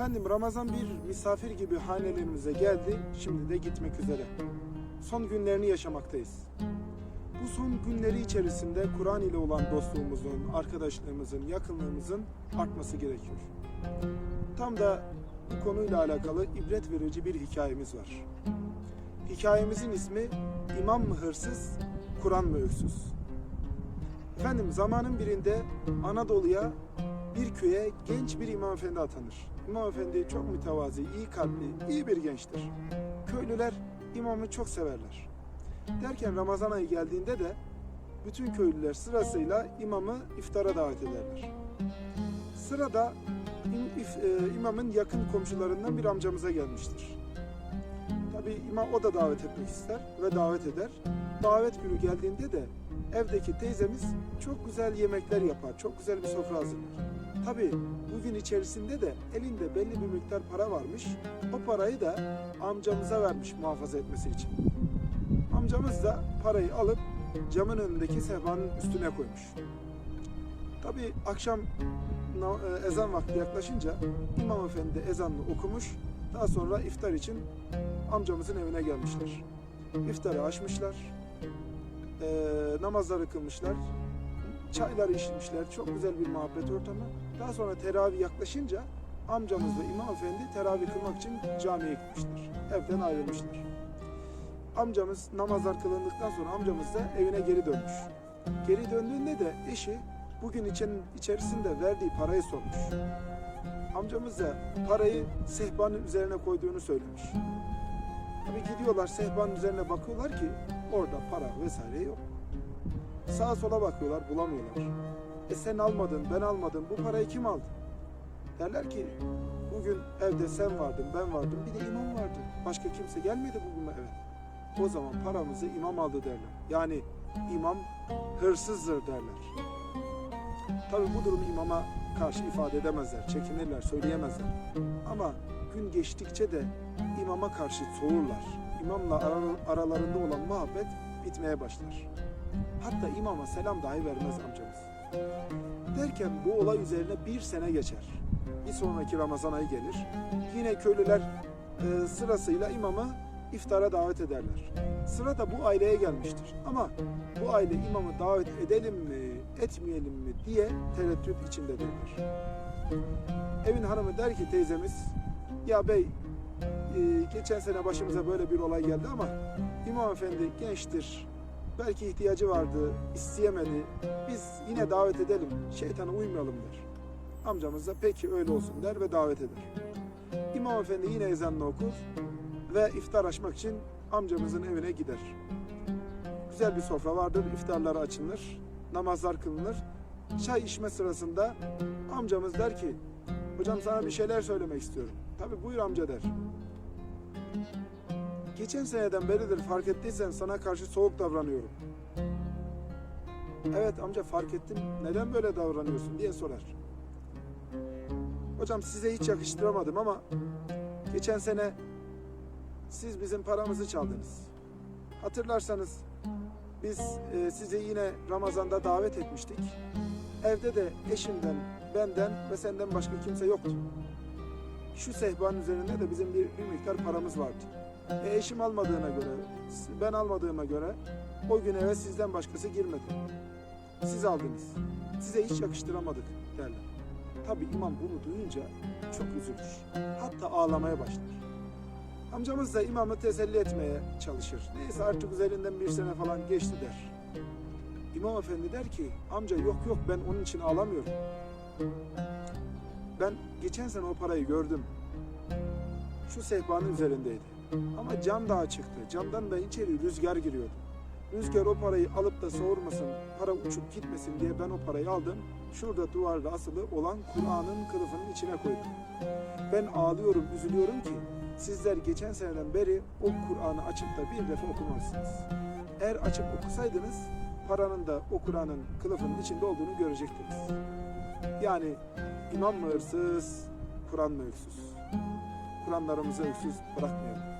Efendim Ramazan bir misafir gibi hanelerimize geldi, şimdi de gitmek üzere. Son günlerini yaşamaktayız. Bu son günleri içerisinde Kur'an ile olan dostluğumuzun, arkadaşlığımızın, yakınlığımızın artması gerekiyor. Tam da bu konuyla alakalı ibret verici bir hikayemiz var. Hikayemizin ismi İmam mı hırsız, Kur'an mı öksüz? Efendim zamanın birinde Anadolu'ya bir köye genç bir imam efendi atanır. İmam efendi çok mütevazi, iyi kalpli, iyi bir gençtir. Köylüler imamı çok severler. Derken Ramazan ayı geldiğinde de bütün köylüler sırasıyla imamı iftara davet ederler. Sırada e, imamın yakın komşularından bir amcamıza gelmiştir. Tabii imam o da davet etmek ister ve davet eder. Davet günü geldiğinde de evdeki teyzemiz çok güzel yemekler yapar, çok güzel bir sofra hazırlar. Tabii bugün içerisinde de elinde belli bir miktar para varmış. O parayı da amcamıza vermiş muhafaza etmesi için. Amcamız da parayı alıp camın önündeki sehpanın üstüne koymuş. Tabii akşam e, ezan vakti yaklaşınca İmam Efendi ezanını okumuş. Daha sonra iftar için amcamızın evine gelmişler. İftarı açmışlar. Eee namazları kılmışlar. Çayları içmişler. Çok güzel bir muhabbet ortamı. Daha sonra teravih yaklaşınca amcamız ve İmam Efendi teravih kılmak için camiye gitmişler. Evden ayrılmışlar. Amcamız namazlar kılındıktan sonra amcamız da evine geri dönmüş. Geri döndüğünde de eşi bugün için içerisinde verdiği parayı sormuş. Amcamız da parayı sehpanın üzerine koyduğunu söylemiş. Tabii gidiyorlar sehpanın üzerine bakıyorlar ki orada para vesaire yok. Sağa sola bakıyorlar bulamıyorlar. E sen almadın ben almadım bu parayı kim aldı? Derler ki bugün evde sen vardın ben vardım bir de imam vardı. Başka kimse gelmedi bugün eve. O zaman paramızı imam aldı derler. Yani imam hırsızdır derler. Tabi bu durumu imama karşı ifade edemezler, çekinirler, söyleyemezler. Ama gün geçtikçe de imama karşı soğurlar. İmamla ara- aralarında olan muhabbet bitmeye başlar. Hatta imama selam dahi vermez amcamız. Derken bu olay üzerine bir sene geçer. Bir sonraki Ramazan ayı gelir. Yine köylüler e, sırasıyla imamı iftara davet ederler. Sıra da bu aileye gelmiştir. Ama bu aile imamı davet edelim mi, etmeyelim mi diye tereddüt içindedirler. Evin hanımı der ki teyzemiz, ya bey e, geçen sene başımıza böyle bir olay geldi ama İmam Efendi gençtir, belki ihtiyacı vardı, isteyemedi. Biz yine davet edelim, şeytana uymayalım der. Amcamız da peki öyle olsun der ve davet eder. İmam Efendi yine ezanını okur ve iftar açmak için amcamızın evine gider. Güzel bir sofra vardır, iftarlar açılır, namazlar kılınır. Çay içme sırasında amcamız der ki, hocam sana bir şeyler söylemek istiyorum. Tabi buyur amca der. Geçen seneden beridir fark ettiysen sana karşı soğuk davranıyorum. Evet amca fark ettim. Neden böyle davranıyorsun diye sorar. Hocam size hiç yakıştıramadım ama geçen sene siz bizim paramızı çaldınız. Hatırlarsanız biz e, sizi yine Ramazan'da davet etmiştik. Evde de eşimden, benden ve senden başka kimse yoktu. Şu sehpanın üzerinde de bizim bir, bir miktar paramız vardı. E, eşim almadığına göre, ben almadığıma göre o gün eve sizden başkası girmedi. Siz aldınız. Size hiç yakıştıramadık derler. Tabi imam bunu duyunca çok üzülür. Hatta ağlamaya başlar. Amcamız da imamı teselli etmeye çalışır. Neyse artık üzerinden bir sene falan geçti der. İmam efendi der ki amca yok yok ben onun için ağlamıyorum. Ben geçen sene o parayı gördüm. Şu sehpanın üzerindeydi. Ama cam daha çıktı. Camdan da içeri rüzgar giriyordu. Rüzgar o parayı alıp da soğurmasın, para uçup gitmesin diye ben o parayı aldım. Şurada duvarda asılı olan Kur'an'ın kılıfının içine koydum. Ben ağlıyorum, üzülüyorum ki sizler geçen seneden beri o Kur'an'ı açıp da bir defa okumazsınız. Eğer açıp okusaydınız paranın da o Kur'an'ın kılıfının içinde olduğunu görecektiniz. Yani imam mı hırsız, Kur'an mı öksüz? Kur'anlarımızı öksüz bırakmayalım.